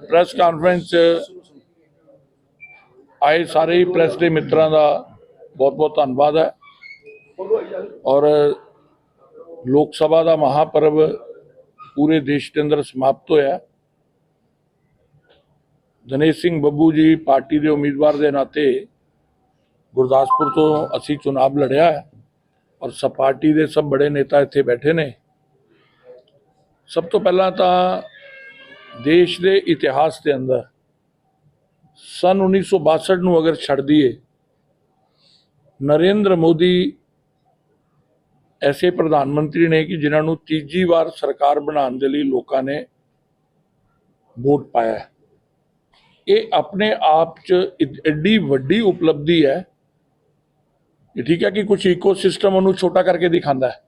Press conference 'ਚ ਆਏ ਸਾਰੇ ਪ੍ਰੈਸ ਦੇ ਮਿੱਤਰਾਂ ਦਾ ਬਹੁਤ ਬਹੁਤ ਧੰਨਵਾਦ ਹੈ। ਔਰ ਲੋਕ ਸਭਾ ਦਾ ਮਹਾਪਰਵ ਪੂਰੇ ਦੇਸ਼ ਦੇ ਅੰਦਰ ਸਮਾਪਤ ਹੋਇਆ ਦਨੇਸ਼ ਸਿੰਘ ਬੱਬੂ ਜੀ ਪਾਰਟੀ ਦੇ ਉਮੀਦਵਾਰ ਦੇ ਨਾਤੇ ਗੁਰਦਾਸਪੁਰ ਤੋਂ ਅਸੀਂ ਚੁਣਾਵ ਲੜਿਆ ਹੈ ਔਰ ਸਭ ਪਾਰਟੀ ਦੇ ਸਭ ਬੜੇ ਨੇਤਾ ਇੱਥੇ ਬੈਠੇ ਨੇ। ਸਭ ਤੋਂ ਪਹਿਲਾਂ ਤਾਂ ਦੇਸ਼ ਦੇ ਇਤਿਹਾਸ ਦੇ ਅੰਦਰ ਸਨ 1962 ਨੂੰ ਅਗਰ ਛੱਡ ਦਈਏ, ਨਰਿੰਦਰ ਮੋਦੀ ਐਸੇ ਪ੍ਰਧਾਨ ਮੰਤਰੀ ਨੇ ਕਿ ਜਿਨ੍ਹਾਂ ਨੂੰ ਤੀਜੀ ਵਾਰ ਸਰਕਾਰ ਬਣਾਉਣ ਦੇ ਲਈ ਲੋਕਾਂ ਨੇ ਵੋਟ ਪਾਇਆ ਇਹ ਆਪਣੇ ਆਪ 'ਚ ਐਡੀ ਵੱਡੀ ਉਪਲਬਧੀ ਹੈ ਠੀਕ ਹੈ ਕਿ ਕੁਝ ਇਕੋਸਿਸਟਮ ਉਹਨੂੰ ਛੋਟਾ ਕਰਕੇ ਦਿਖਾਉਂਦਾ ਹੈ।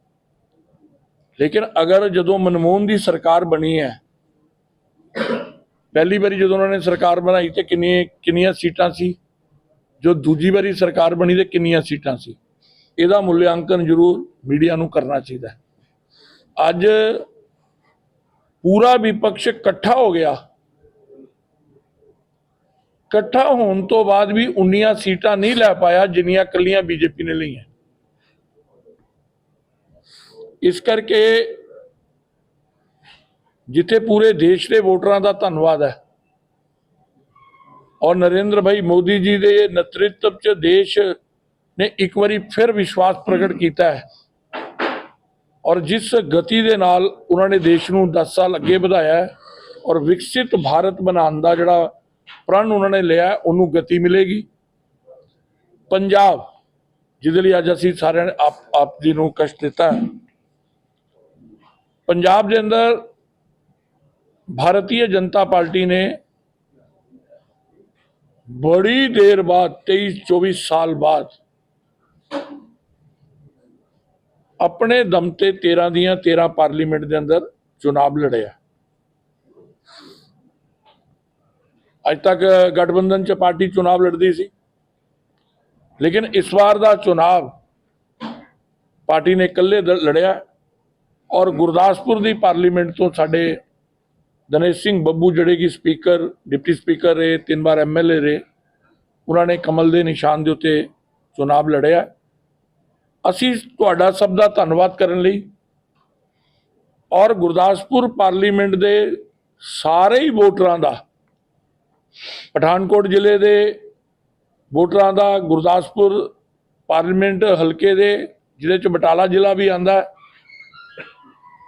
ਲੇਕਿਨ ਅਗਰ ਜਦੋਂ ਮਨਮੋਹਨ ਦੀ ਸਰਕਾਰ ਬਣੀ ਹੈ ਪਹਿਲੀ ਵਾਰੀ ਜਦੋਂ ਉਹਨਾਂ ਨੇ ਸਰਕਾਰ ਬਣਾਈ ਤੇ ਕਿੰਨੀ ਕਿੰਨੀਆਂ ਸੀਟਾਂ ਸੀ, ਜੋ ਦੂਜੀ ਵਾਰੀ ਸਰਕਾਰ ਬਣੀ ਤੇ ਕਿੰਨੀਆਂ ਸੀਟਾਂ ਸੀ, ਇਹਦਾ ਮੁੱਲਿਆਂਕਨ ਜ਼ਰੂਰ ਮੀਡੀਆ ਨੂੰ ਕਰਨਾ ਚਾਹੀਦਾ ਅੱਜ ਪੂਰਾ ਵਿਪਕਸ਼ ਇਕੱਠਾ ਹੋ ਗਿਆ। ਇਕੱਠਾ ਹੋਣ ਤੋਂ ਬਾਅਦ ਵੀ ਉਨੀਆਂ ਸੀਟਾਂ ਨਹੀਂ ਲੈ ਪਾਇਆ ਜਿੰਨੀਆਂ ਕੱਲੀਆਂ ਬੀਜੇਪੀ ਨੇ ਲਈਆਂ। ਇਸ ਕਰਕੇ ਜਿੱਥੇ ਪੂਰੇ ਦੇਸ਼ ਦੇ ਵੋਟਰਾਂ ਦਾ ਧੰਨਵਾਦ ਹੈ। ਔਰ ਨਰਿੰਦਰ ਭਾਈ ਮੋਦੀ ਜੀ ਦੇ ਨੇਤਰਤਵ 'ਚ ਦੇਸ਼ ਨੇ ਇੱਕ ਵਾਰੀ ਫਿਰ ਵਿਸ਼ਵਾਸ ਪ੍ਰਗਟ ਕੀਤਾ ਹੈ। ਔਰ ਜਿਸ ਗਤੀ ਦੇ ਨਾਲ ਉਹਨਾਂ ਨੇ ਦੇਸ਼ ਨੂੰ 10 ਸਾਲ ਅੱਗੇ ਵਧਾਇਆ ਔਰ ਵਿਕਸਿਤ ਭਾਰਤ ਬਣਾਉਣ ਦਾ ਜਿਹੜਾ ਪ੍ਰਣ ਉਹਨਾਂ ਨੇ ਲਿਆ ਉਹਨੂੰ ਗਤੀ ਮਿਲੇਗੀ। ਪੰਜਾਬ, ਜਿਹਦੇ ਲਈ ਅੱਜ ਅਸੀਂ ਸਾਰਿਆਂ ਨੇ ਆਪ ਆਪ ਜੀ ਨੂੰ ਕਸ਼ਟ ਦਿੱਤਾ ਹੈ। ਪੰਜਾਬ ਦੇ ਅੰਦਰ ਭਾਰਤੀ ਜਨਤਾ ਪਾਰਟੀ ਨੇ ਬੜੀ ਦੇਰ ਬਾਅਦ 23 24 ਸਾਲ ਬਾਅਦ ਆਪਣੇ ਦਮ ਤੇ 13 ਦੀਆਂ 13 ਪਾਰਲੀਮੈਂਟ ਦੇ ਅੰਦਰ ਚੁਣਾਵ ਲੜਿਆ। ਅੱਜ ਤੱਕ ਗਠਬੰਧਨ ਚ ਪਾਰਟੀ ਚੁਣਾਵ ਲੜਦੀ ਸੀ। ਲੇਕਿਨ ਇਸ ਵਾਰ ਦਾ ਚੁਣਾਵ ਪਾਰਟੀ ਨੇ ਇਕੱਲੇ ਲੜਿਆ ਔਰ ਗੁਰਦਾਸਪੁਰ ਦੀ ਪਾਰਲੀਮੈਂਟ ਤੋਂ ਸਾਡੇ ਦਨੇਸ਼ ਸਿੰਘ ਬੱਬੂ ਜਿਹੜੇ ਕਿ ਸਪੀਕਰ, ਡਿਪਟੀ ਸਪੀਕਰ ਰਹੇ, ਤਿੰਨ ਵਾਰ ਐਮਐਲਏ ਰਹੇ, ਉਹਨਾਂ ਨੇ ਕਮਲ ਦੇ ਨਿਸ਼ਾਨ ਦੇ ਉੱਤੇ ਚੁਣਾਵ ਲੜਿਆ। ਅਸੀਂ ਤੁਹਾਡਾ ਸਭ ਦਾ ਧੰਨਵਾਦ ਕਰਨ ਲਈ ਔਰ ਗੁਰਦਾਸਪੁਰ ਪਾਰਲੀਮੈਂਟ ਦੇ ਸਾਰੇ ਹੀ ਵੋਟਰਾਂ ਦਾ, ਪਠਾਨਕੋਟ ਜ਼ਿਲ੍ਹੇ ਦੇ ਵੋਟਰਾਂ ਦਾ, ਗੁਰਦਾਸਪੁਰ ਪਾਰਲੀਮੈਂਟ ਹਲਕੇ ਦੇ, ਜਿਹਦੇ ਚ ਬਟਾਲਾ ਜ਼ਿਲ੍ਹਾ ਵੀ ਆਂਦਾ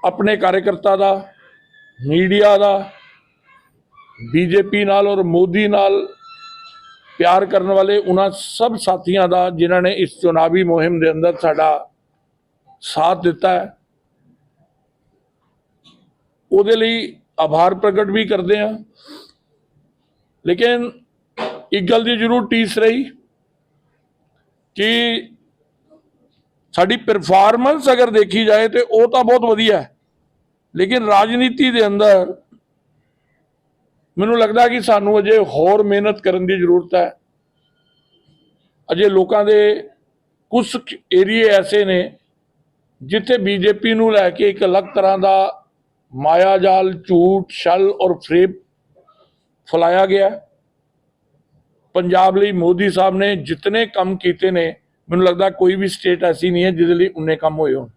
ਆਪਣੇ ਕਾਰਜਕਰਤਾ ਦਾ ਮੀਡੀਆ ਦਾ, ਬੀਜੇਪੀ ਨਾਲ ਔਰ ਮੋਦੀ ਨਾਲ ਪਿਆਰ ਕਰਨ ਵਾਲੇ ਉਹਨਾਂ ਸਭ ਸਾਥੀਆਂ ਦਾ ਜਿਨ੍ਹਾਂ ਨੇ ਇਸ ਚੁਣਾਵੀ ਮੁਹਿੰਮ ਦੇ ਅੰਦਰ ਸਾਡਾ ਸਾਥ ਦਿੱਤਾ ਹੈ, ਉਹਦੇ ਲਈ ਆਭਾਰ ਪ੍ਰਗਟ ਵੀ ਕਰਦੇ ਹਾਂ। ਲੇਕਿਨ ਇੱਕ ਗੱਲ ਦੀ ਜ਼ਰੂਰ ਟੀਸ ਰਹੀ ਕਿ ਸਾਡੀ ਪਰਫਾਰਮੈਂਸ ਅਗਰ ਦੇਖੀ ਜਾਏ ਤੇ ਉਹ ਤਾਂ ਬਹੁਤ ਵਧੀਆ ਹੈ। ਲੇਕਿਨ ਰਾਜਨੀਤੀ ਦੇ ਅੰਦਰ ਮੈਨੂੰ ਲੱਗਦਾ ਕਿ ਸਾਨੂੰ ਅਜੇ ਹੋਰ ਮਿਹਨਤ ਕਰਨ ਦੀ ਜ਼ਰੂਰਤ ਹੈ। ਅਜੇ ਲੋਕਾਂ ਦੇ ਕੁਝ ਏਰੀਏ ਐਸੇ ਨੇ ਜਿੱਥੇ ਬੀਜੇਪੀ ਨੂੰ ਲੈ ਕੇ ਇੱਕ ਅਲੱਗ ਤਰ੍ਹਾਂ ਦਾ ਮਾਇਆ ਜਾਲ ਝੂਠ, ਛਲ ਔਰ ਫਰੇਬ ਫਲਾਇਆ ਗਿਆ ਪੰਜਾਬ ਲਈ ਮੋਦੀ ਸਾਹਿਬ ਨੇ ਜਿਤਨੇ ਕੰਮ ਕੀਤੇ ਨੇ, ਮੈਨੂੰ ਲੱਗਦਾ ਕੋਈ ਵੀ ਸਟੇਟ ਐਸੀ ਨਹੀਂ ਹੈ ਜਿਹਦੇ ਲਈ ਉਨੇ ਕੰਮ ਹੋਏ ਹੋਣ।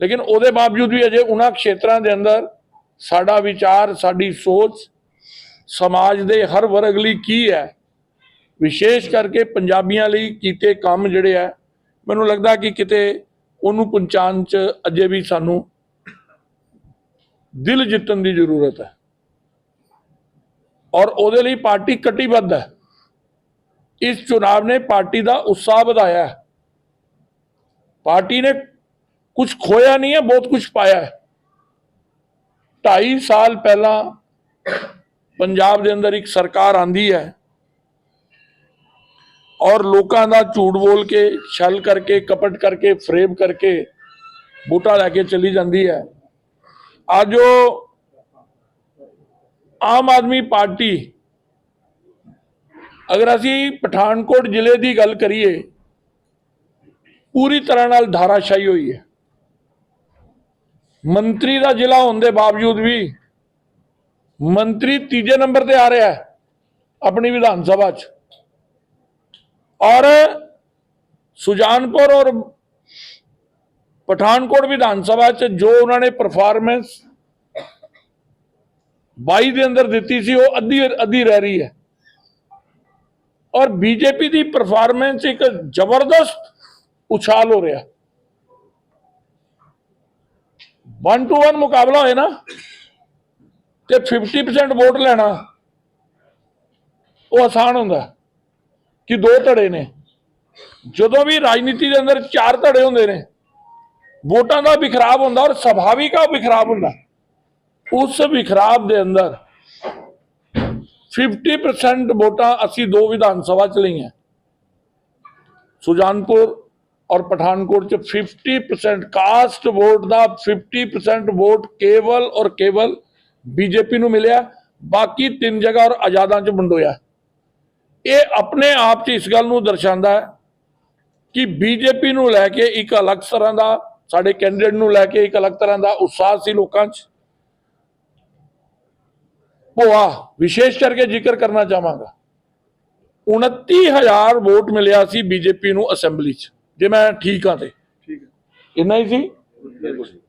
ਲੇਕਿਨ ਉਹਦੇ ਬਾਵਜੂਦ ਵੀ ਅਜੇ ਉਹਨਾਂ ਖੇਤਰਾਂ ਦੇ ਅੰਦਰ ਸਾਡਾ ਵਿਚਾਰ, ਸਾਡੀ ਸੋਚ, ਸਮਾਜ ਦੇ ਹਰ ਵਰਗ ਲਈ ਕੀ ਹੈ? ਵਿਸ਼ੇਸ਼ ਕਰਕੇ ਪੰਜਾਬੀਆਂ ਲਈ ਕੀਤੇ ਕੰਮ ਜਿਹੜੇ ਆ ਮੈਨੂੰ ਲੱਗਦਾ ਕਿ ਕਿਤੇ ਉਹਨੂੰ ਪਹੁੰਚਾਉਣ ਚ ਅਜੇ ਵੀ ਸਾਨੂੰ ਦਿਲ ਜਿੱਤਣ ਦੀ ਜ਼ਰੂਰਤ ਹੈ। ਔਰ ਉਹਦੇ ਲਈ ਪਾਰਟੀ ਕਟੀਬੱਧ ਹੈ। ਇਸ ਚੁਣਾਵ ਨੇ ਪਾਰਟੀ ਦਾ ਉਤਸ਼ਾਹ ਵਧਾਇਆ ਪਾਰਟੀ ਨੇ ਕੁਝ ਖੋਇਆ ਨਹੀਂ ਹੈ ਬਹੁਤ ਕੁਝ ਪਾਇਆ ਹੈ 2.5 ਸਾਲ ਪਹਿਲਾਂ ਪੰਜਾਬ ਦੇ ਅੰਦਰ ਇੱਕ ਸਰਕਾਰ ਆਂਦੀ ਹੈ ਔਰ ਲੋਕਾਂ ਦਾ ਝੂਠ ਬੋਲ ਕੇ ਛਲ ਕਰਕੇ ਕਪਟ ਕਰਕੇ ਫਰੇਬ ਕਰਕੇ ਬੂਟਾ ਲੈ ਕੇ ਚਲੀ ਜਾਂਦੀ ਹੈ ਅੱਜ ਉਹ ਆਮ ਆਦਮੀ ਪਾਰਟੀ ਅਗਰ ਅਸੀਂ ਪਠਾਨਕੋਟ ਜ਼ਿਲ੍ਹੇ ਦੀ ਗੱਲ ਕਰੀਏ ਪੂਰੀ ਤਰ੍ਹਾਂ ਨਾਲ ਧਾਰਾਸ਼ਾਹੀ ਹੋਈ ਹੈ ਮੰਤਰੀ ਦਾ ਜ਼ਿਲ੍ਹਾ ਹੋਣ ਦੇ ਬਾਵਜੂਦ ਵੀ ਮੰਤਰੀ ਤੀਜੇ ਨੰਬਰ ਤੇ ਆ ਰਿਹਾ ਹੈ ਆਪਣੀ ਵਿਧਾਨ ਸਭਾ 'ਚ। ਔਰ ਸੁਜਾਨਪੁਰ ਔਰ ਪਠਾਨਕੋਟ ਵਿਧਾਨ ਸਭਾ 'ਚ ਜੋ ਉਹਨਾਂ ਨੇ ਪਰਫਾਰਮੈਂਸ 22 ਦੇ ਅੰਦਰ ਦਿੱਤੀ ਸੀ, ਉਹ ਅੱਧੀ ਅੱਧੀ ਰਹਿ ਰਹੀ ਹੈ। ਔਰ ਬੀਜੇਪੀ ਦੀ ਪਰਫਾਰਮੈਂਸ ਇੱਕ ਜ਼ਬਰਦਸਤ ਉਛਾਲ ਹੋ ਰਿਹਾ। 1 ਟੂ 1 ਮੁਕਾਬਲਾ ਹੋਏ ਨਾ, ਤੇ 50% ਵੋਟ ਲੈਣਾ, ਉਹ ਆਸਾਨ ਹੁੰਦਾ ਕਿ ਦੋ ਧੜੇ ਨੇ। ਜਦੋਂ ਵੀ ਰਾਜਨੀਤੀ ਦੇ ਅੰਦਰ ਚਾਰ ਧੜੇ ਹੁੰਦੇ ਨੇ, ਵੋਟਾਂ ਦਾ ਵਿਖਰਾਬ ਹੁੰਦਾ ਔਰ ਸੁਭਾਵਿਕ ਆ ਵਿਖਰਾਬ ਹੁੰਦਾ। ਉਸ ਵਿਖਰਾਬ ਦੇ ਅੰਦਰ 50% ਵੋਟਾਂ ਅਸੀਂ ਦੋ ਵਿਧਾਨ ਸਭਾ ਚ ਲਈਆਂ। ਸੁਜਾਨਪੁਰ ਔਰ ਪਠਾਨਕੋਟ ਚ 50% ਕਾਸਟ ਵੋਟ ਦਾ 50% ਵੋਟ ਕੇਵਲ ਔਰ ਕੇਵਲ ਬੀਜੇਪੀ ਨੂੰ ਮਿਲਿਆ। ਬਾਕੀ ਤਿੰਨ ਜਗ੍ਹਾ ਔਰ ਆਜ਼ਾਦਾਂ ਚ ਵੰਡੋਇਆ ਇਹ ਆਪਣੇ ਆਪ ਚ ਇਸ ਗੱਲ ਨੂੰ ਦਰਸਾਉਂਦਾ ਹੈ ਕਿ ਬੀਜੇਪੀ ਨੂੰ ਲੈ ਕੇ ਇੱਕ ਅਲੱਗ ਤਰ੍ਹਾਂ ਦਾ, ਸਾਡੇ ਕੈਂਡੀਡੇਟ ਨੂੰ ਲੈ ਕੇ ਇੱਕ ਅਲੱਗ ਤਰ੍ਹਾਂ ਦਾ ਉਤਸ਼ਾਹ ਸੀ ਲੋਕਾਂ 'ਚ। ਭੋਆ, ਵਿਸ਼ੇਸ਼ ਕਰਕੇ ਜ਼ਿਕਰ ਕਰਨਾ ਚਾਹਾਂਗਾ। 29000 ਵੋਟ ਮਿਲਿਆ ਸੀ ਬੀਜੇਪੀ ਨੂੰ ਅਸੈਂਬਲੀ 'ਚ। ਜੇ ਮੈਂ ਠੀਕ ਹਾਂ ਤੇ। ਠੀਕ ਹੈ ਇੰਨਾ ਹੀ ਸੀ।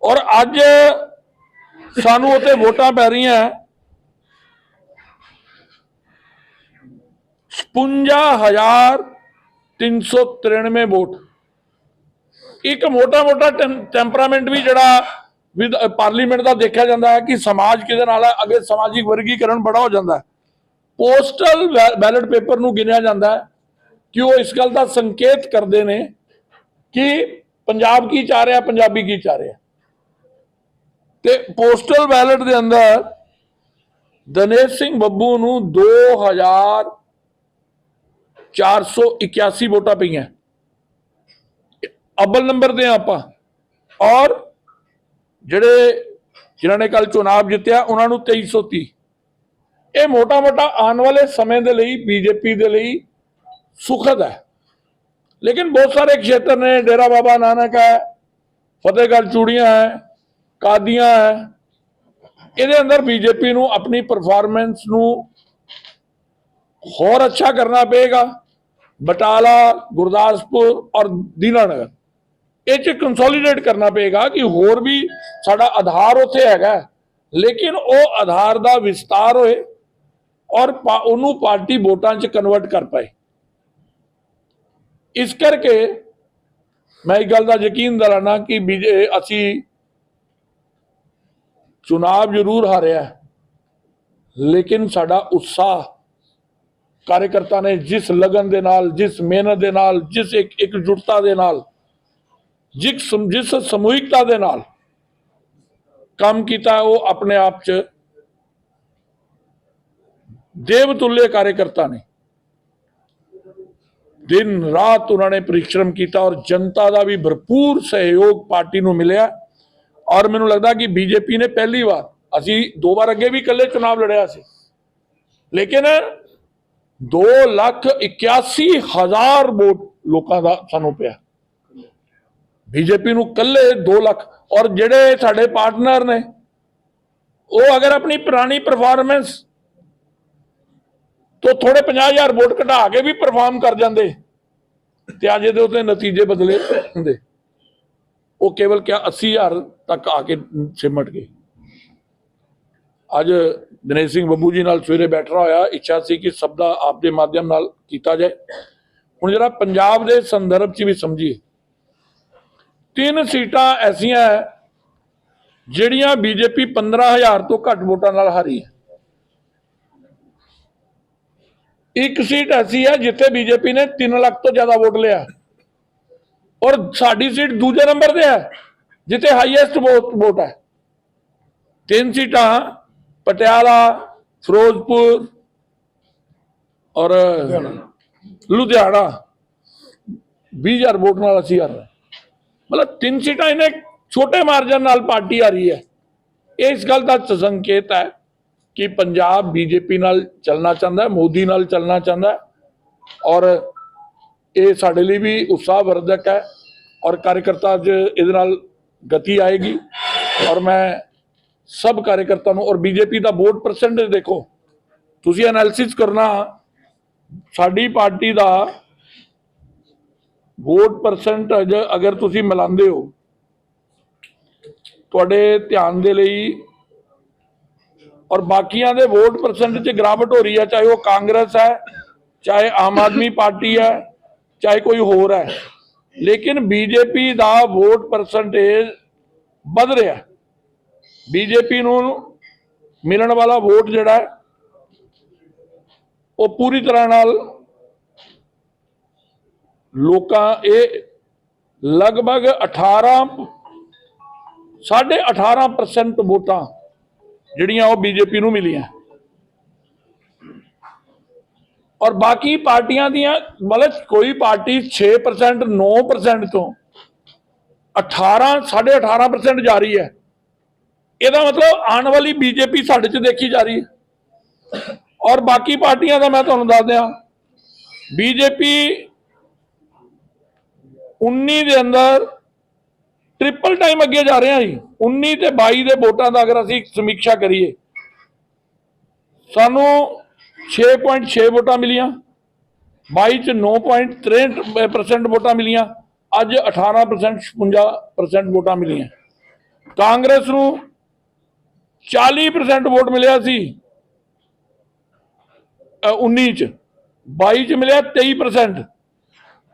ਔਰ ਅੱਜ ਸਾਨੂੰ ਉੱਤੇ ਵੋਟਾਂ ਪੈ ਰਹੀਆਂ। 55393 ਵੋਟ। ਇੱਕ ਮੋਟਾ ਮੋਟਾ ਟੈਂਪਰਾਮੈਂਟ ਵੀ ਜਿਹੜਾ ਵਿਦ ਪਾਰਲੀਮੈਂਟ ਦਾ ਦੇਖਿਆ ਜਾਂਦਾ ਹੈ ਕਿ ਸਮਾਜ ਕਿਹਦੇ ਨਾਲ ਹੈ। ਅੱਗੇ ਸਮਾਜਿਕ ਵਰਗੀਕਰਨ ਬੜਾ ਹੋ ਜਾਂਦਾ ਹੈ। ਪੋਸਟਲ ਬੈਲਟ ਪੇਪਰ ਨੂੰ ਗਿਣਿਆ ਜਾਂਦਾ ਹੈ ਕਿ ਉਹ ਇਸ ਗੱਲ ਦਾ ਸੰਕੇਤ ਕਰਦੇ ਨੇ ਕਿ ਪੰਜਾਬ ਕੀ ਚਾਹ ਰਿਹਾ, ਪੰਜਾਬੀ ਕੀ ਚਾਹ ਰਿਹਾ। ਤੇ ਪੋਸਟਲ ਬੈਲਟ ਦੇ ਅੰਦਰ ਦਨੇਸ਼ ਸਿੰਘ ਬੱਬੂ ਨੂੰ 2481 ਵੋਟਾਂ ਪਈਆਂ। ਅਬਲ ਨੰਬਰ ਦੇ ਹਾਂ ਆਪਾਂ। ਔਰ ਜਿਹੜੇ, ਜਿਨ੍ਹਾਂ ਨੇ ਕੱਲ ਚੁਣਾਵ ਜਿੱਤਿਆ, ਉਹਨਾਂ ਨੂੰ 2330 ਇਹ ਮੋਟਾ ਮੋਟਾ ਆਉਣ ਵਾਲੇ ਸਮੇਂ ਦੇ ਲਈ, ਬੀਜੇਪੀ ਦੇ ਲਈ ਸੁਖਦ ਹੈ। ਲੇਕਿਨ ਬਹੁਤ ਸਾਰੇ ਖੇਤਰ ਨੇ, ਡੇਰਾ ਬਾਬਾ ਨਾਨਕ ਹੈ, ਫਤਿਹਗੜ੍ਹ ਚੂੜੀਆਂ ਹੈ, ਕਾਦੀਆਂ ਹੈ, ਇਹਦੇ ਅੰਦਰ ਬੀਜੇਪੀ ਨੂੰ ਆਪਣੀ ਪਰਫਾਰਮੈਂਸ ਨੂੰ ਹੋਰ ਅੱਛਾ ਕਰਨਾ ਪਏਗਾ। ਬਟਾਲਾ, ਗੁਰਦਾਸਪੁਰ ਔਰ ਦੀਨਾਨਗਰ, ਇਹ ਚ ਕੰਸੋਲੀਡੇਟ ਕਰਨਾ ਪਏਗਾ ਕਿ ਹੋਰ ਵੀ ਸਾਡਾ ਆਧਾਰ ਉੱਥੇ ਹੈਗਾ। ਲੇਕਿਨ ਉਹ ਆਧਾਰ ਦਾ ਵਿਸਤਾਰ ਹੋਏ ਔਰ ਉਹਨੂੰ ਪਾਰਟੀ ਵੋਟਾਂ 'ਚ ਕਨਵਰਟ ਕਰ ਪਾਏ। ਇਸ ਕਰਕੇ ਮੈਂ ਇਹ ਗੱਲ ਦਾ ਯਕੀਨ ਦਿਲਾਨਾ ਕਿ ਬੀਜੇ ਅਸੀਂ ਚੁਣਾਵ ਜ਼ਰੂਰ ਹਾਰਿਆ ਲੇਕਿਨ ਸਾਡਾ ਉਤਸ਼ਾਹ ਕਾਰਜਕਰਤਾ ਨੇ ਜਿਸ ਲਗਨ ਦੇ ਨਾਲ, ਜਿਸ ਮਿਹਨਤ ਦੇ ਨਾਲ, ਜਿਸ ਇੱਕ ਇਕਜੁੱਟਤਾ ਦੇ ਨਾਲ, ਜਿਸ ਸਮ- ਜਿਸ ਸਮੂਹਿਕਤਾ ਦੇ ਨਾਲ ਕੰਮ ਕੀਤਾ, ਉਹ ਆਪਣੇ ਆਪ ਚ ਦੇਵਤੁੱਲੇ ਕਾਰਜਕਰਤਾ ਨੇ। ਦਿਨ ਰਾਤ ਉਹਨਾਂ ਨੇ ਪਰਿਸ਼ਰਮ ਕੀਤਾ ਔਰ ਜਨਤਾ ਦਾ ਵੀ ਭਰਪੂਰ ਸਹਿਯੋਗ ਪਾਰਟੀ ਨੂੰ ਮਿਲਿਆ। ਔਰ ਮੈਨੂੰ ਲੱਗਦਾ ਕਿ ਬੀਜੇਪੀ ਨੇ ਪਹਿਲੀ ਵਾਰ, ਅਸੀਂ ਦੋ ਵਾਰ ਅੱਗੇ ਵੀ ਇਕੱਲੇ ਚੁਣਾਵ ਲੜਿਆ ਸੀ। ਲੇਕਿਨ 2 ਲੱਖ 81 ਹਜ਼ਾਰ ਵੋਟ ਲੋਕਾਂ ਦਾ ਸਾਨੂੰ ਪਿਆ। ਬੀਜੇਪੀ ਨੂੰ ਇਕੱਲੇ 2 ਲੱਖ। ਔਰ ਜਿਹੜੇ ਸਾਡੇ ਪਾਰਟਨਰ ਨੇ, ਉਹ ਅਗਰ ਆਪਣੀ ਪੁਰਾਣੀ ਪਰਫਾਰਮੈਂਸ ਤੋਂ ਥੋੜੇ 50000 ਵੋਟ ਘਟਾ ਕੇ ਵੀ ਪਰਫਾਰਮ ਕਰ ਜਾਂਦੇ। ਤੇ ਅੱਜ ਦੇ ਉਹਦੇ ਨਤੀਜੇ ਬਦਲੇ ਹੁੰਦੇ। ਉਹ ਕੇਵਲ ਕਿਆ 80000 ਤੱਕ ਆ ਕੇ ਸਿਮਟ ਗਏ। ਅੱਜ ਦਿਨੇਸ਼ ਸਿੰਘ ਬੱਬੂ ਜੀ ਨਾਲ ਸਵੇਰੇ ਬੈਠਣਾ ਹੋਇਆ, ਇੱਛਾ ਸੀ ਕਿ ਸਭ ਦਾ ਆਪ ਦੇ ਮਾਧਿਅਮ ਨਾਲ ਕੀਤਾ ਜਾਏ। ਹੁਣ ਜਿਹੜਾ ਪੰਜਾਬ ਦੇ ਸੰਦਰਭ 'ਚ ਵੀ ਸਮਝੀਏ। ਤਿੰਨ ਸੀਟਾਂ ਐਸੀਆਂ ਹੈ, ਜਿਹੜੀਆਂ ਬੀਜੇਪੀ 15000 ਤੋਂ ਘੱਟ ਵੋਟਾਂ ਨਾਲ ਹਾਰੀ ਹੈ। ਇੱਕ ਸੀਟ ਐਸੀ ਹੈ ਜਿੱਥੇ ਬੀਜੇਪੀ ਨੇ 3 ਲੱਖ ਤੋਂ ਜ਼ਿਆਦਾ ਵੋਟ ਲਿਆ। ਔਰ ਸਾਡੀ ਸੀਟ ਦੂਜੇ ਨੰਬਰ ਤੇ ਹੈ, ਜਿੱਥੇ ਹਾਈਐਸਟ ਵੋਟ ਹੈ। ਤਿੰਨ ਸੀਟਾਂ, ਪਟਿਆਲਾ, ਫਿਰੋਜ਼ਪੁਰ ਔਰ ਲੁਧਿਆਣਾ। 20000 ਵੋਟ ਨਾਲ ਅਸੀਂ ਹਾਰ ਰਹੇ ਮਤਲਬ ਤਿੰਨ ਸੀਟਾਂ ਇਹਨੇ ਛੋਟੇ ਮਾਰਜਨ ਨਾਲ ਪਾਰਟੀ ਆ ਰਹੀ ਹੈ। ਇਹ ਇਸ ਗੱਲ ਦਾ ਸੰਕੇਤ ਹੈ ਕਿ ਪੰਜਾਬ ਬੀਜੇਪੀ ਨਾਲ ਚੱਲਣਾ ਚਾਹੁੰਦਾ ਹੈ, ਮੋਦੀ ਨਾਲ ਚੱਲਣਾ ਚਾਹੁੰਦਾ ਹੈ ਔਰ ਇਹ ਸਾਡੇ ਲਈ ਵੀ ਉਤਸ਼ਾਹ ਵਰਧਕ ਹੈ ਔਰ ਕਾਰਜਕਰਤਾ ਅੱਜ ਇਹਦੇ ਨਾਲ ਗਤੀ ਆਏਗੀ ਔਰ ਮੈਂ ਸਭ ਕਾਰਜਕਰਤਾ ਨੂੰ ਔਰ ਬੀਜੇਪੀ ਦਾ ਵੋਟ ਪਰਸੈਂਟੇਜ ਦੇਖੋ, ਤੁਸੀਂ ਐਨਾਲਿਸਿਸ ਕਰਨਾ, ਸਾਡੀ ਪਾਰਟੀ ਦਾ ਵੋਟ ਪਰਸੈਂਟੇਜ ਅਗਰ ਤੁਸੀਂ ਮਿਲਾਉਂਦੇ ਹੋ, ਤੁਹਾਡੇ ਧਿਆਨ ਦੇ ਲਈ ਔਰ ਬਾਕੀਆਂ ਦੇ ਵੋਟ ਪਰਸੈਂਟ 'ਚ ਗਿਰਾਵਟ ਹੋ ਰਹੀ ਹੈ, ਚਾਹੇ ਉਹ ਕਾਂਗਰਸ ਹੈ, ਚਾਹੇ ਆਮ ਆਦਮੀ ਪਾਰਟੀ ਹੈ, ਚਾਹੇ ਕੋਈ ਹੋਰ ਹੈ। ਲੇਕਿਨ ਬੀਜੇਪੀ ਦਾ ਵੋਟ ਪਰਸੈਂਟੇਜ ਵੱਧ ਰਿਹਾ ਬੀਜੇਪੀ ਨੂੰ ਮਿਲਣ ਵਾਲਾ ਵੋਟ ਜਿਹੜਾ ਉਹ ਪੂਰੀ ਤਰ੍ਹਾਂ ਨਾਲ ਲੋਕਾਂ, ਇਹ ਲਗਭਗ 18 ਸਾਢੇ 18% ਵੋਟਾਂ ਜਿਹੜੀਆਂ ਉਹ ਬੀਜੇਪੀ ਨੂੰ ਮਿਲੀਆਂ। ਔਰ ਬਾਕੀ ਪਾਰਟੀਆਂ ਦੀਆਂ, ਮਤਲਬ ਕੋਈ ਪਾਰਟੀ 6% 9% ਤੋਂ 18 18.5% ਜਾ ਰਹੀ ਹੈ। ਇਹਦਾ ਮਤਲਬ ਆਉਣ ਵਾਲੀ ਬੀਜੇਪੀ ਸਾਡੇ 'ਚ ਦੇਖੀ ਜਾ ਰਹੀ ਹੈ। ਔਰ ਬਾਕੀ ਪਾਰਟੀਆਂ ਦਾ ਮੈਂ ਤੁਹਾਨੂੰ ਦੱਸ ਦਿਆਂ, ਬੀਜੇਪੀ 19 ਦੇ ਅੰਦਰ ਟ੍ਰਿਪਲ ਟਾਈਮ ਅੱਗੇ ਜਾ ਰਹੇ ਹਾਂ ਜੀ। 19 ਤੇ 22 ਦੇ ਵੋਟਾਂ ਦਾ ਅਗਰ ਅਸੀਂ ਸਮੀਖਿਆ ਕਰੀਏ ਸਾਨੂੰ 6.6 ਵੋਟਾਂ ਮਿਲੀਆਂ 22 ਚ 9.63% ਵੋਟਾਂ ਮਿਲੀਆਂ ਅੱਜ 18% 56% ਵੋਟਾਂ ਮਿਲੀਆਂ। ਕਾਂਗਰਸ ਨੂੰ 40% ਵੋਟ ਮਿਲਿਆ ਸੀ ਅ, 19 ਚ। 22 ਚ ਮਿਲਿਆ 23%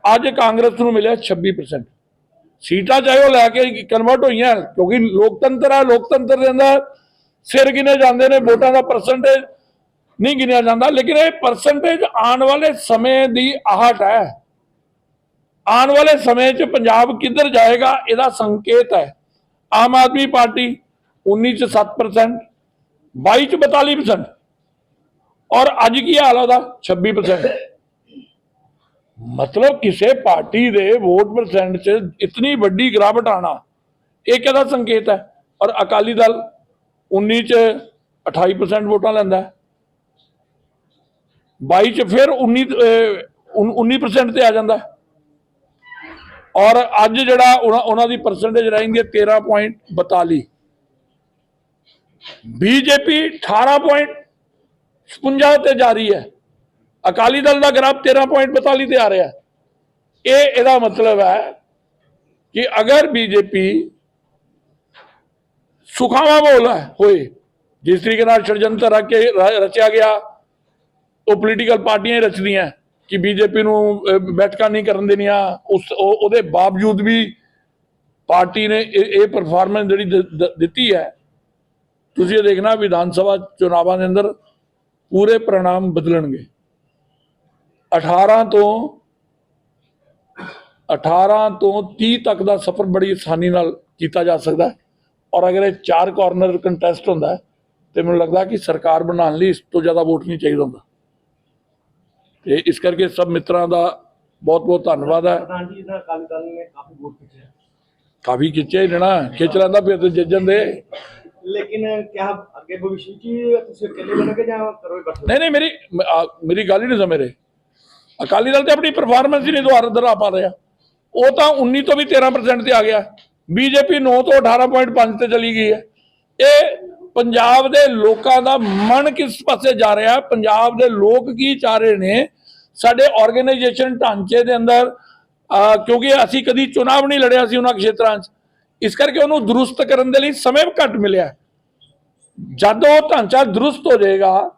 ਅੱਜ ਕਾਂਗਰਸ ਨੂੰ ਮਿਲਿਆ 26% ਸੀਟਾਂ ਚਾਹੇ ਉਹ ਲੈ ਕੇ ਕਨਵਰਟ ਹੋਈਆਂ, ਕਿਉਂਕਿ ਲੋਕਤੰਤਰ ਆ, ਲੋਕਤੰਤਰ ਦੇ ਅੰਦਰ ਸਿਰ ਗਿਣੇ ਜਾਂਦੇ ਨੇ, ਵੋਟਾਂ ਦਾ ਪਰਸੈਂਟੇਜ ਨਹੀਂ ਗਿਣਿਆ ਜਾਂਦਾ, ਲੇਕਿਨ ਇਹ ਪਰਸੈਂਟੇਜ ਆਉਣ ਵਾਲੇ ਸਮੇਂ ਦੀ ਆਹਟ ਹੈ। ਆਉਣ ਵਾਲੇ ਸਮੇਂ 'ਚ ਪੰਜਾਬ ਕਿੱਧਰ ਜਾਏਗਾ, ਇਹਦਾ ਸੰਕੇਤ ਹੈ। ਆਮ ਆਦਮੀ ਪਾਰਟੀ 19 ਚ 7% 22 ਚ 42% ਔਰ ਅੱਜ ਕੀ ਹਾਲ ਆ ਉਹਦਾ? 26% ਮਤਲਬ ਕਿਸੇ ਪਾਰਟੀ ਦੇ ਵੋਟ ਪਰਸੈਂਟ 'ਚ ਇਤਨੀ ਵੱਡੀ ਗਿਰਾਵਟ ਆਣਾ ਇਹ ਕਿਹਦਾ ਸੰਕੇਤ ਹੈ? ਔਰ ਅਕਾਲੀ ਦਲ 19 ਚ 28% ਵੋਟਾਂ ਲੈਂਦਾ ਹੈ। 22 ਚ ਫਿਰ 19 ਅਹ, ਉਨ- 19% ਤੇ ਆ ਜਾਂਦਾ ਔਰ ਅੱਜ ਜਿਹੜਾ ਉਹਨਾਂ ਉਹਨਾਂ ਦੀ ਪਰਸੈਂਟੇਜ ਰਹੇਗੀ 13.42 ਬੀਜੇਪੀ 18.56 ਤੇ ਜਾ ਰਹੀ ਹੈ। ਅਕਾਲੀ ਦਲ ਦਾ ਗ੍ਰਾਫ 13.42 ਤੇ ਆ ਰਿਹਾ ਇਹ ਇਹਦਾ ਮਤਲਬ ਹੈ ਕਿ ਅਗਰ ਬੀਜੇਪੀ ਸੁਖਾਵਾ ਬੋਲਾ ਹੋਏ, ਜਿਸ ਤਰੀਕੇ ਨਾਲ ਸ਼ਰਜੰਤਰ ਰੱਖ ਕੇ ਰਚਿਆ ਗਿਆ, ਉਹ ਪੋਲੀਟੀਕਲ ਪਾਰਟੀਆਂ ਹੀ ਰਚਦੀਆਂ, ਕਿ ਬੀਜੇਪੀ ਨੂੰ ਬੈਠਕਾਂ ਨਹੀਂ ਕਰਨ ਦੇਣੀਆਂ, ਉਸ ਉਹਦੇ ਬਾਵਜੂਦ ਵੀ ਪਾਰਟੀ ਨੇ ਇਹ ਪਰਫਾਰਮੈਂਸ ਜਿਹੜੀ ਦਿੱਤੀ ਹੈ, ਤੁਸੀਂ ਇਹ ਦੇਖਣਾ ਵਿਧਾਨ ਸਭਾ ਚੋਣਾਂ ਦੇ ਅੰਦਰ ਪੂਰੇ ਪ੍ਰਣਾਮ ਬਦਲਣਗੇ। 18 ਤੋਂ 18 ਤੋਂ 30 ਤੱਕ ਦਾ ਸਫ਼ਰ ਬੜੀ ਆਸਾਨੀ ਨਾਲ ਕੀਤਾ ਜਾ ਸਕਦਾ ਹੈ। ਔਰ ਅਗਰ ਇਹ ਚਾਰ ਕਾਰਨਰ ਕੰਟੈਸਟ ਹੁੰਦਾ ਤੇ ਮੈਨੂੰ ਲੱਗਦਾ ਕਿ ਸਰਕਾਰ ਬਣਾਉਣ ਲਈ ਇਸ ਤੋਂ ਜ਼ਿਆਦਾ ਵੋਟ ਨਹੀਂ ਚਾਹੀਦਾ ਹੁੰਦਾ। ਤੇ ਇਸ ਕਰਕੇ ਸਭ ਮਿੱਤਰਾਂ ਦਾ ਬਹੁਤ ਬਹੁਤ ਧੰਨਵਾਦ ਹੈ। ਪ੍ਰਧਾਨ ਜੀ ਦਾ ਅਕਾਲੀ ਦਲ ਨੇ ਕਾਫੀ ਵੋਟ ਖਿੱਚਿਆ। ਕਾਫੀ ਖਿੱਚਿਆ ਹੀ ਨਾ ਖਿੱਚ ਲੈਂਦਾ ਫਿਰ ਤੇ ਜੱਜਣ ਦੇ ਲੇਕਿਨ ਕਿਆ ਅੱਗੇ ਭਵਿੱਖ ਵਿੱਚ ਤੁਸੀਂ ਇਕੱਲੇ ਬਣੋਗੇ ਜਾਂ ਕਰੋਗੇ ਨਹੀਂ ਨਹੀਂ ਮੇਰੀ ਮੇਰੀ ਗੱਲ ਹੀ ਨਹੀਂ ਸਮਝ ਰਹੇ। ਅਕਾਲੀ ਦਲ ਤੇ ਆਪਣੀ ਪਰਫਾਰਮੈਂਸ ਹੀ ਨਹੀਂ ਦੁਆਰਾ ਦਰਾ ਪਾ ਰਿਹਾ। ਉਹ ਤਾਂ 19 ਤੋਂ ਵੀ 13% ਤੇ ਆ ਗਿਆ। ਬੀਜੇਪੀ 9 ਤੋਂ 18.5 ਤੇ ਚਲੀ ਗਈ ਹੈ। ਇਹ ਪੰਜਾਬ ਦੇ ਲੋਕਾਂ ਦਾ ਮਨ ਕਿਸ ਪਾਸੇ ਜਾ ਰਿਹਾ ਪੰਜਾਬ ਦੇ ਲੋਕ ਕੀ ਚਾਹ ਰਹੇ ਨੇ? ਸਾਡੇ ਆਰਗੇਨਾਈਜੇਸ਼ਨ ਢਾਂਚੇ ਦੇ ਅੰਦਰ ਕਿਉਂਕਿ ਅਸੀਂ ਕਦੀ ਚੁਣਾਵ ਨਹੀਂ ਲੜਿਆ ਸੀ ਉਹਨਾਂ ਖੇਤਰਾਂ 'ਚ। ਇਸ ਕਰਕੇ ਉਹਨੂੰ ਦਰੁਸਤ ਕਰਨ ਦੇ ਲਈ ਸਮੇਂ ਘੱਟ ਮਿਲਿਆ ਜਦ ਉਹ ਢਾਂਚਾ ਦਰੁਸਤ ਹੋ ਜਾਏਗਾ,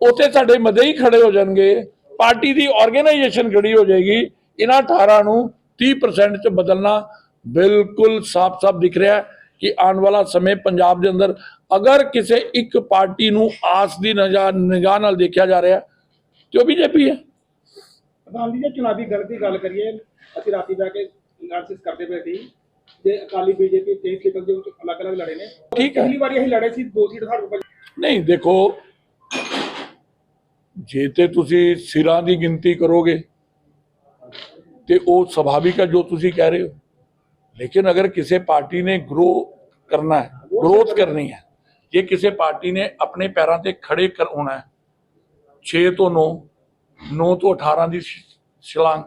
ਉੱਥੇ ਸਾਡੇ ਮਦਈ ਖੜੇ ਹੋ ਜਾਣਗੇ। ਪਾਰਟੀ ਦੀ ਆਰਗੇਨਾਈਜੇਸ਼ਨ ਖੜੀ ਹੋ ਜਾਏਗੀ ਇਹਨਾਂ 18 ਨੂੰ 30% ਚ ਬਦਲਣਾ ਬਿਲਕੁਲ ਸਾਫ਼-ਸਾਫ਼ ਦਿਖ ਰਿਹਾ ਹੈ ਕਿ ਆਉਣ ਵਾਲਾ ਸਮੇਂ ਪੰਜਾਬ ਦੇ ਅੰਦਰ ਅਗਰ ਕਿਸੇ ਇੱਕ ਪਾਰਟੀ ਨੂੰ ਆਸ ਦੀ ਨਜ਼ਰ ਨਿਗਾਹ ਨਾਲ ਦੇਖਿਆ ਜਾ ਰਿਹਾ ਤੇ ਉਹ ਬੀਜੇਪੀ ਹੈ। ਜੀ ਜੇ ਚੁਣਾਵੀ ਗੱਲ ਦੀ ਗੱਲ ਕਰੀਏ ਅਸੀਂ ਰਾਤੀ ਬੈ ਕੇ ਐਨਾਲਿਸਿਸ ਕਰਦੇ ਪਏ ਸੀ ਜੇ ਅਕਾਲੀ ਬੀਜੇਪੀ ਤੇ ਸੀਟਾਂ ਦੇ ਵਿੱਚ ਅਲੱਗ-ਅਲੱਗ ਲੜੇ ਨੇ। ਠੀਕ ਹੈ। ਪਿਛਲੀ ਵਾਰੀ ਅਸੀਂ ਲੜੇ ਸੀ ਦੋ ਸੀਟ ਸਾਡੇ ਕੋਲ ਨਹੀਂ ਦੇਖੋ ਜੇ ਤੇ ਤੁਸੀਂ ਸਿਰਾਂ ਦੀ ਗਿਣਤੀ ਕਰੋਗੇ, ਤੇ ਉਹ ਸੁਭਾਵਿਕ ਹੈ ਜੋ ਤੁਸੀਂ ਕਹਿ ਰਹੇ ਹੋ। ਲੇਕਿਨ ਅਗਰ ਕਿਸੇ ਪਾਰਟੀ ਨੇ ਗਰੋ ਕਰਨਾ ਹੈ ਗਰੋਥ ਕਰਨੀ ਹੈ, ਜੇ ਕਿਸੇ ਪਾਰਟੀ ਨੇ ਆਪਣੇ ਪੈਰਾਂ ਤੇ ਖੜੇ ਕਰ ਹੋਣਾ ਹੈ 6 ਤੋਂ 9 9 ਤੋਂ 18 ਦੀ ਸ਼- ਛਲਾਂਗ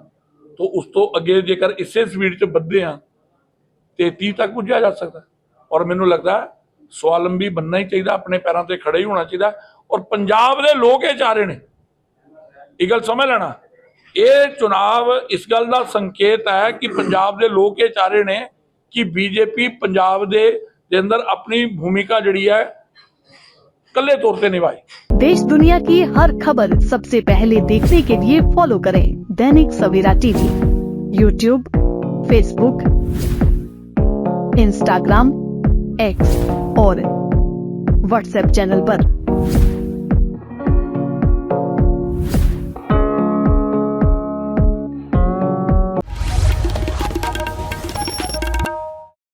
ਤੋਂ ਉਸ ਤੋਂ ਅੱਗੇ ਜੇਕਰ ਇਸੇ ਸਪੀਡ 'ਚ ਵੱਧਦੇ ਆ ਤੇ 30 ਤੱਕ ਪੁੱਜਿਆ ਜਾ ਸਕਦਾ ਔਰ ਮੈਨੂੰ ਲੱਗਦਾ ਸਵਾਲੰਬੀ ਬੰਨਣਾ ਹੀ ਚਾਹੀਦਾ, ਆਪਣੇ ਪੈਰਾਂ ਤੇ ਖੜੇ ਹੀ ਹੋਣਾ ਚਾਹੀਦਾ ਔਰ ਪੰਜਾਬ ਦੇ ਲੋਕ ਇਹ ਚਾਹ ਰਹੇ ਨੇ। ਇਹ ਗੱਲ ਸਮਝ ਲੈਣਾ ਇਹ ਚੁਣਾਵ ਇਸ ਗੱਲ ਦਾ ਸੰਕੇਤ ਹੈ ਕਿ ਪੰਜਾਬ ਦੇ ਲੋਕ ਇਹ ਚਾਹ ਰਹੇ ਨੇ ਕਿ ਬੀਜੇਪੀ ਪੰਜਾਬ ਦੇ ਦੇ ਅੰਦਰ ਆਪਣੀ ਭੂਮਿਕਾ ਜਿਹੜੀ ਹੈ ਕੱਲੇ ਤੌਰ ਤੇ ਨਿਭਾਏ देश दुनिया की हर खबर सबसे पहले देखने के लिए फॉलो करें Dainik Savera TV YouTube Facebook Instagram X और व्हाट्सएप चैनल पर।